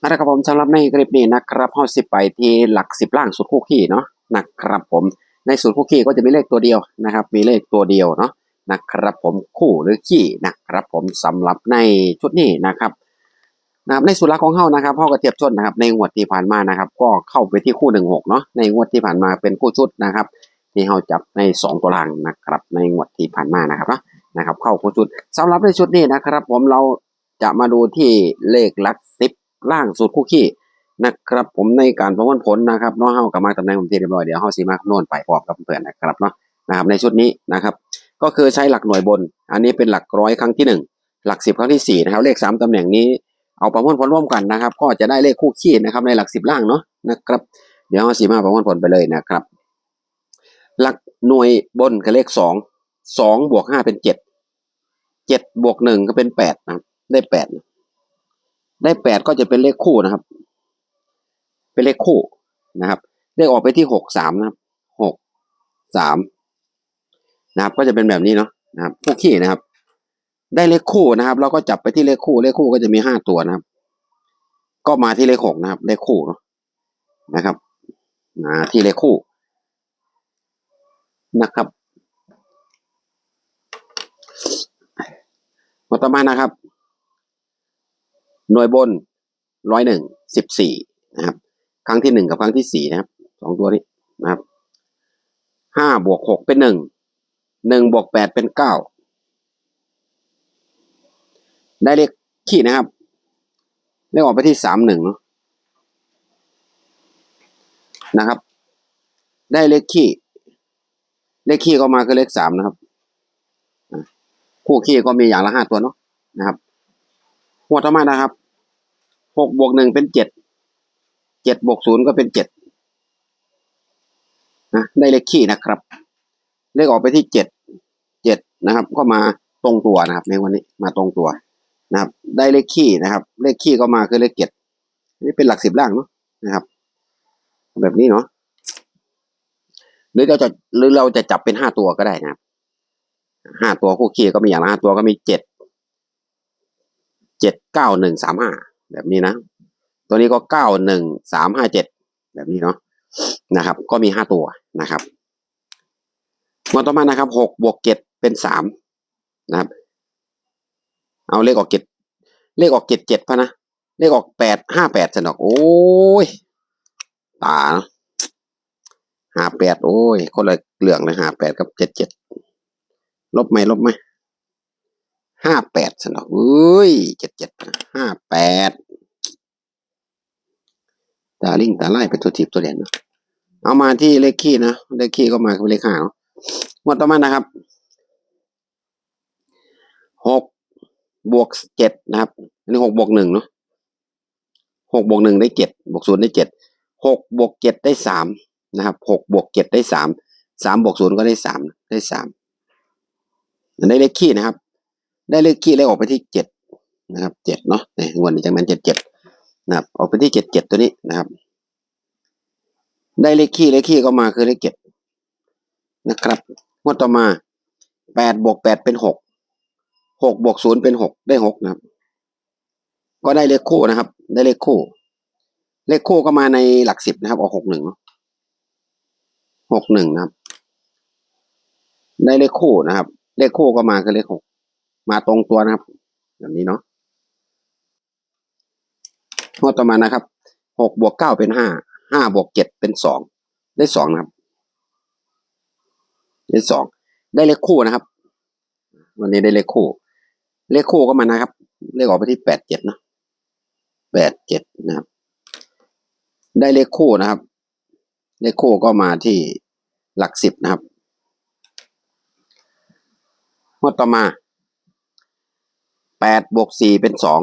นะครับผมสำหรับในคลิปนี้นะครับเฮาสิไปที่หลักสิบล่างสุดคู่ขี้เนาะนะครับผมในสูตรคู่ขี้ก็จะมีเลขตัวเดียวนะครับ มีเลขตัวเดียวเนาะนะครับผมคู่หรือขี้นะครับผมสำหรับในชุดนี้นะครับนะครับในสูตรลักของเฮานะครับเฮาก็เทียบชนนะครับในงวดที่ผ่านมานะครับ ก็เข้าไปที่คู่หนึ่งหกเนาะในงวดที่ผ่านมาเป็นคู่ชุดนะครับ ที่เฮาจับในสองตัวล่างนะครับ ในงวดที่ผ่านมานะครับเนาะนะครับ เข้าคู่ชุดสำหรับในชุดนี้นะครับ ผมเราจะมาดูที่เลขหลักสิบ ล่างสุดคู่ขี้นะครับผมในการประมวลผลนะครับเนาะเฮากับมาตำแหน่งผมที่เรียบร้อยเดี๋ยวเฮาสิมาคำนวณไปพร้อมกับเพื่อนนะครับเนาะนะครับในชุดนี้นะครับ ก็คือใช้หลักหน่วยบน อันนี้เป็นหลักร้อยครั้งที่หนึ่งหลักสิบครั้งที่สี่นะครับ เลขสามตำแหน่งนี้เอาประมวลผลร่วมกันนะครับ ก็จะได้เลขคู่ขี้นะครับในหลักสิบล่างเนาะนะครับ เดี๋ยวเฮาสิมาประมวลผลไปเลยนะครับ หลักหน่วยบนกับเลขสองสองบวกห้าเป็นเจ็ดเจ็ดบวกหนึ่งก็เป็นแปดนะได้แปด ได้แปดก็จะเป็นเลขคู่นะครับ เป็นเลขคู่นะครับเลขออกไปที่หกสามนะครับหกสามนะครับ ก็จะเป็นแบบนี้เนาะนะครับคู่ขี้นะครับ ได้เลขคู่นะครับ เราก็จับไปที่เลขคู่เลขคู่ก็จะมีห้าตัวนะครับ ก็มาที่เลขหกนะครับ เลขคู่เนาะนะครับมาที่เลขคู่นะครับมาต่อมานะครับ หน่วยบนร้อยหนึ่งสิบสี่นะครับ ครั้งที่หนึ่งกับครั้งที่สี่นะครับสองตัวนี้นะครับห้าบวกหกเป็นหนึ่งหนึ่งบวกแปดเป็นเก้าได้เลขขี้นะครับเลขออกไปที่สามหนึ่งนะครับ ได้เลขขี้เลขขี้ก็มาคือเลขสามนะครับ คู่ขี้ก็มีอย่างละห้าตัวเนาะนะครับ หัวต่อมานะครับหกบวกหนึ่งเป็นเจ็ดเจ็ดบวกศูนย์ก็เป็นเจ็ดนะได้เลขขี้นะครับ เลขออกไปที่เจ็ดเจ็ดนะครับ ก็มาตรงตัวนะครับ ในวันนี้มาตรงตัวนะครับ ได้เลขขี้นะครับ เลขขี้ก็มาคือเลขเจ็ดนี่เป็นหลักสิบล่างเนาะนะครับ แบบนี้เนาะหรือเราจะหรือเราจะจับเป็นห้าตัวก็ได้นะครับห้าตัวคู่ขี้ก็มีอย่างละห้าตัวก็มีเจ็ด เจ็ดเก้าหนึ่งสามห้าแบบนี้นะ ตัวนี้ก็เก้าหนึ่งสามห้าเจ็ดแบบนี้เนาะนะครับ ก็มีห้าตัวนะครับมาต่อมานะครับหกบวกเจ็ดเป็นสามนะครับ เอาเลขออกเจ็ดเลขออกเจ็ดเจ็ดพะนะเลขออกแปดห้าแปดสนอก โอ้ยตาห้าแปดโอ้ย คนละเหลืองเลยห้าแปดกับเจ็ดเจ็ดลบไหมลบไหม ห้าแปดสนอกเอ้ยเจ็ดเจ็ดห้าแปดตาลิงตาไล่เป็นตัวทีบตัวเด่นเนอะเอามาที่เลขคี่นะเลขคี่ก็มาเป็นเลขห้าเนาะหมดต่อมานะครับหกบวกเจ็ดนะครับอันนี้หกบวกหนึ่งเนาะหกบวกหนึ่งได้เจ็ดบวกศูนย์ได้เจ็ดหกบวกเจ็ดได้สามนะครับหกบวกเจ็ดได้สามสามบวกศูนย์ก็ได้สามได้สามได้เลขคี่นะครับ ได้เลขคี่แล้วออกไปที่เจ็ดนะครับเจ็ดเนาะในวันนี้จากนั้นเจ็ดเจ็ดนะครับออกไปที่เจ็ดเจ็ดตัวนี้นะครับ ได้เลขคี่เลขคี่ก็มาคือเลขเจ็ดนะครับงวดต่อมาแปดบวกแปดเป็นหกหกบวกศูนย์เป็นหกได้หกนะครับ ก็ได้เลขคู่นะครับ ได้เลขคู่ เลขคู่ก็มาในหลักสิบนะครับ ออกหกหนึ่งหกหนึ่งนะครับ ได้เลขคู่นะครับ เลขคู่ก็มาคือเลขหก มาตรงตัวนะครับ แบบนี้เนาะงวต่อมานะครับหกบวกเก้าเป็นห้าห้าบวกเจ็ดเป็นสองได้สองนะครับ ได้สองได้เลขคู่นะครับ วันนี้ได้เลขคู่ เลขคู่ก็มานะครับ เลขออกไปที่แปดเจ็ดนะแปดเจ็ดนะครับ ได้เลขคู่นะครับ เลขคู่ก็มาที่หลักสิบนะครับงวต่อมา ดบวกสี่เป็นสอง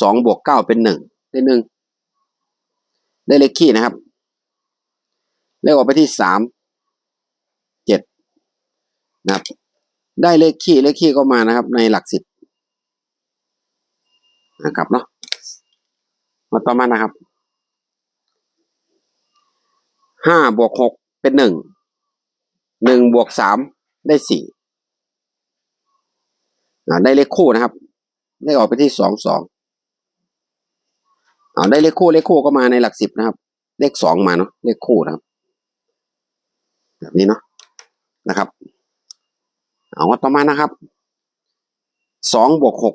สองบวกเก้าเป็นหนึ่งได้หนึ่งได้เลขคี่นะครับ เลขออกไปที่สามเจ็ดนะครับ ได้เลขคี่เลขคี่ก็มานะครับ ในหลักสิบนะครับเนาะมาต่อมานะครับห้าบวกหกเป็นหนึ่งหนึ่งบวกสามได้สี่ ได้เลขคู่นะครับเลขออกไปที่สองสองเอาได้เลขคู่เลขคู่ก็มาในหลักสิบนะครับ เลขสองมาเนาะเลขคู่นะครับ แบบนี้เนาะนะครับ เอาว่าต่อมานะครับสองบวกหก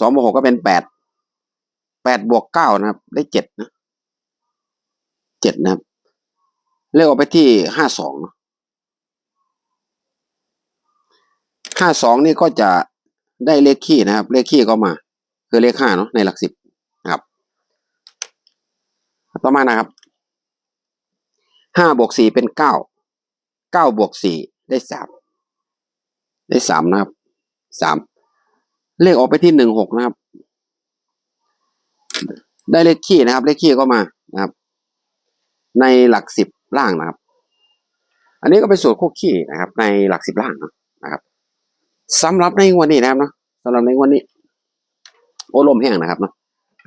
สองบวกหกก็เป็นแปดแปดบวกเก้านะครับ ได้เจ็ดนะเจ็ดนะครับ เลขออกไปที่ห้าสองห้าสองนี่ก็จะ ได้เลขขี้นะครับ เลขขี้ก็มา คือเลขห้าเนาะในหลักสิบนะครับ ต่อมานะครับห้าบวกสี่เป็นเก้าเก้าบวกสี่ได้สามได้สามนะครับสามเลขออกไปที่หนึ่งหกนะครับ ได้เลขขี้นะครับ เลขขี้ก็มานะครับ ในหลักสิบล่างนะครับ อันนี้ก็เป็นสูตรคู่ขี้นะครับ ในหลักสิบล่างนะ สำหรับในวันนี้นะครับเนาะสำหรับในวันนี้ โอ้ลมแห้งนะครับเนาะ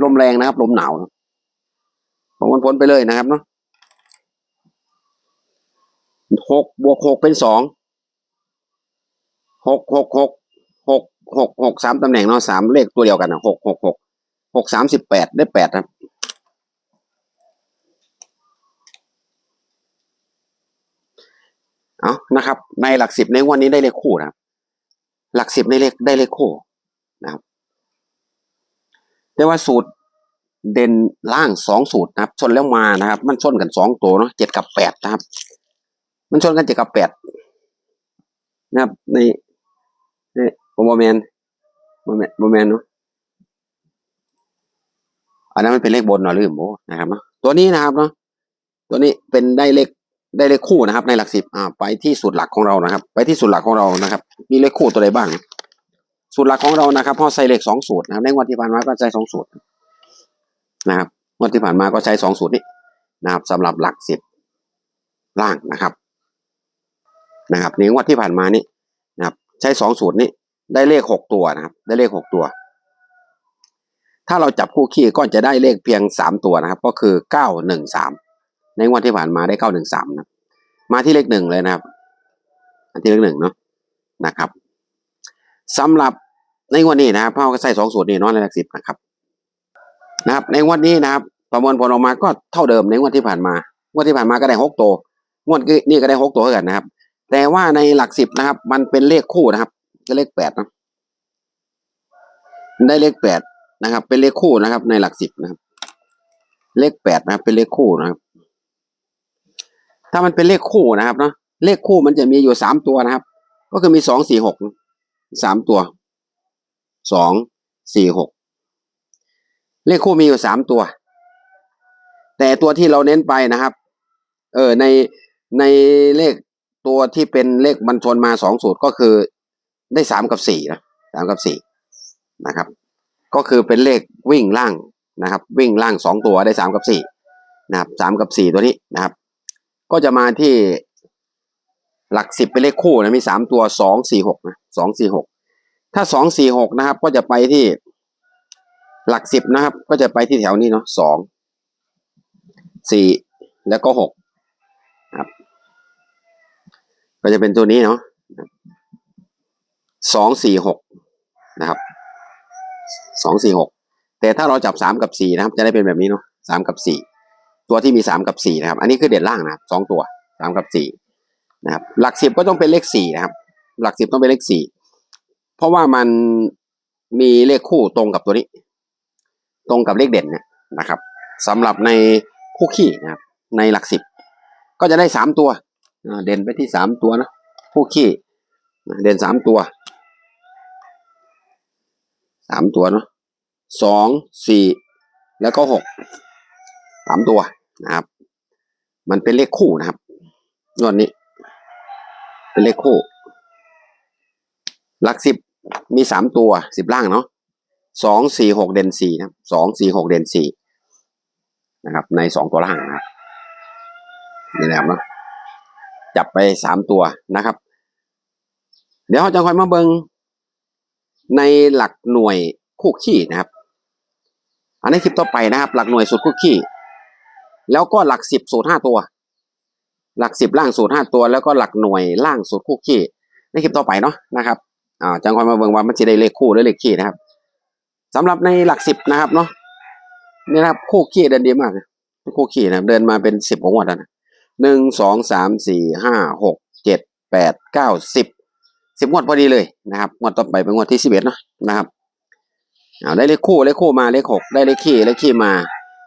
ลมแรงนะครับ ลมหนาวเนาะพอมันพ้นไปเลยนะครับเนาะหกบวกหกเป็นสองหกหกหกหกหกหกสามตำแหน่งเนาะสามเลขตัวเดียวกันนะหกหกหกหกสามสิบแปดได้แปดครับเอานะครับ ในหลักสิบในวันนี้ได้เลขคู่นะครับ หลักสิบได้เลขได้เลขคู่นะครับแต่ว่าสูตรเด่นล่างสองสูตรนะครับชนแล้วมานะครับ มันชนกันสองตัวเนาะเจ็ดกับแปดนะครับ มันชนกันเจ็ดกับแปดนะครับในในโมเมนโมเมนโมเมนเนาะอันนั้นมันเป็นเลขบนเนาะลืมโอ้นะครับเนาะตัวนี้นะครับเนาะตัวนี้เป็นได้เลข ได้เลขคู่นะครับ ในหลักสิบอ่าไปที่สูตรหลักของเรานะครับ ไปที่สูตรหลักของเรานะครับ มีเลขคู่ตัวใดบ้าง สูตรหลักของเรานะครับพอใส่เลขสองสูตรนะครับในงวันที่ผ่านมาก็ใช้สองสูตรนะครับวันที่ผ่านมาก็ใช้สองสูตรนี้นะครับสำหรับหลักสิบล่างนะครับนะครับในงวดที่ผ่านมานี่นะครับ ใช้สองสูตรนี้ ได้เลขหกตัวนะครับ ได้เลขหกตัว ถ้าเราจับคู่ขี้ก็จะได้เลขเพียงสามตัวนะครับ ก็คือเก้าหนึ่งสาม ในงวดที่ผ่านมาได้เก้าหนึ่งสามนะมาที่เลขหนึ่งเลยนะครับมาที่เลขหนึ่งเนาะนะครับสำหรับในงวดนี้นะครับพ่อก็ใส่สองสูตรนี่น้อยในหลักสิบนะครับ นะครับ ในงวดนี้นะครับ ประมวลผลออกมาก็เท่าเดิมในงวดที่ผ่านมางวดที่ผ่านมาก็ได้หกตัวงวดนี้ก็ได้หกตัวเหมือนกันนะครับ แต่ว่าในหลักสิบนะครับ มันเป็นเลขคู่นะครับก็เลขแปดนะได้เลขแปดนะครับ เป็นเลขคู่นะครับ ในหลักสิบนะครับ เลขแปดนะครับ เป็นเลขคู่นะครับ ถ้ามันเป็นเลขคู่นะครับเนาะเลขคู่มันจะมีอยู่สามตัวนะครับ ก็คือมีสองสี่หกสามตัวสองสี่หกเลขคู่มีอยู่สามตัว แต่ตัวที่เราเน้นไปนะครับ เออในในเลขตัวที่เป็นเลขบรรชนมาสองสูตรก็คือได้สามกับสี่นะสามกับสี่นะครับ ก็คือเป็นเลขวิ่งล่างนะครับ วิ่งล่างสองตัวได้สามกับสี่นะครับสามกับสี่ตัวนี้นะครับ ก็จะมาที่หลักสิบเป็นเลขคู่นะมีสามตัวสองสี่หกนะสองสี่หกถ้าสองสี่หกนะครับ ก็จะไปที่หลักสิบนะครับ ก็จะไปที่แถวนี้เนาะสองสี่แล้วก็หกครับ ก็จะเป็นตัวนี้เนาะสองสี่หกนะครับสองสี่หกแต่ถ้าเราจับสามกับสี่นะครับ จะได้เป็นแบบนี้เนาะสามกับสี่ ตัวที่มีสามกับสี่นะครับ อันนี้คือเด่นล่างนะสองตัวสามกับสี่นะครับ หลักสิบก็ต้องเป็นเลขสี่นะครับ หลักสิบต้องเป็นเลขสี่เพราะว่ามันมีเลขคู่ตรงกับตัวนี้ ตรงกับเลขเด่นเนี่ยนะครับสำหรับในคู่ขี้นะครับ ในหลักสิบก็จะได้สามตัวเด่นไปที่สามตัวนะคู่ขี้เด่นสามตัวสามตัวเนาะสองสี่แล้วก็หกสามตัว นะครับ มันเป็นเลขคู่นะครับนวดนี้ เป็นเลขคู่ หลักสิบมีสามตัวสิบล่างเนาะสองสี่หกเด่นสี่นะสองสี่หกเด่นสี่นะครับ ในสองตัวล่างนะครับนี่แหละครับเนาะจับไปสามตัวนะครับ เดี๋ยวเราจะค่อยมาเบิงในหลักหน่วยคู่ขี้นะครับ อันนี้คลิปต่อไปนะครับ หลักหน่วยสูตรคู่ขี้ แล้วก็หลักสิบสูตรห้าตัว หลักสิบล่างสูตรห้าตัว แล้วก็หลักหน่วยล่างสูตรคู่ขี้ในคลิปต่อไปเนาะนะครับอ่าจังคอยมาเบิ่งว่ามันจะได้เลขคู่หรือเลขขี้นะครับสำหรับในหลักสิบนะครับเนาะนี่นะครับคู่ขี้เดินดีมากคู่ขี้นะเดินมาเป็นสิบกว่างวดแล้วนะหนึ่งสองสามสี่ห้าหกเจ็ดแปดเก้าสิบสิบงวดพอดีเลยนะครับงวดต่อไปเป็นงวดที่สิบเอ็ดเนาะนะครับเอาได้เลขคู่เลขคู่มาเลขหกได้เลขขี้เลขขี้มา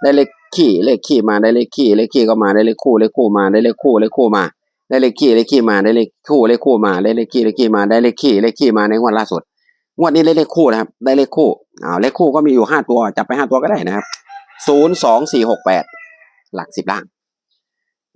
ได้เลข ขี้ เลขขี้มาได้เลขขี้ เลขขี้ก็มาได้เลขคู่ เลขคู่มาได้เลขคู่ เลขคู่มา ได้เลขขี้ เลขขี้มาได้เลขคู่ เลขคู่มา ได้เลขขี้ เลขขี้มา ได้เลขขี้ เลขขี้มาในงวดล่าสุด งวดนี้ได้เลขคู่นะครับ ได้เลขคู่อ้าวเลขคู่ก็มีอยู่ห้าตัว จับไปห้าตัวก็ได้นะครับศูนย์สองสี่หกแปดหลักสิบล่าง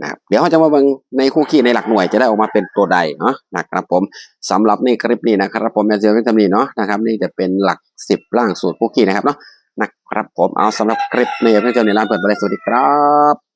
นะครับเดี๋ยวเราจะมาเบิ่งในคู่ขี้ในหลักหน่วยจะได้ออกมาเป็นตัวใดเนาะนะครับผมสำหรับในคลิปนี้นะครับผมแมนเซียก็จะมีเนาะนะครับนี่จะเป็นหลักสิบล่างสูตรคู่ขี้นะครับเนาะ นะครับผมเอาสำหรับคลิปในเพื่อนเจะในร้านเปิดบริษัทสวัสดีครับ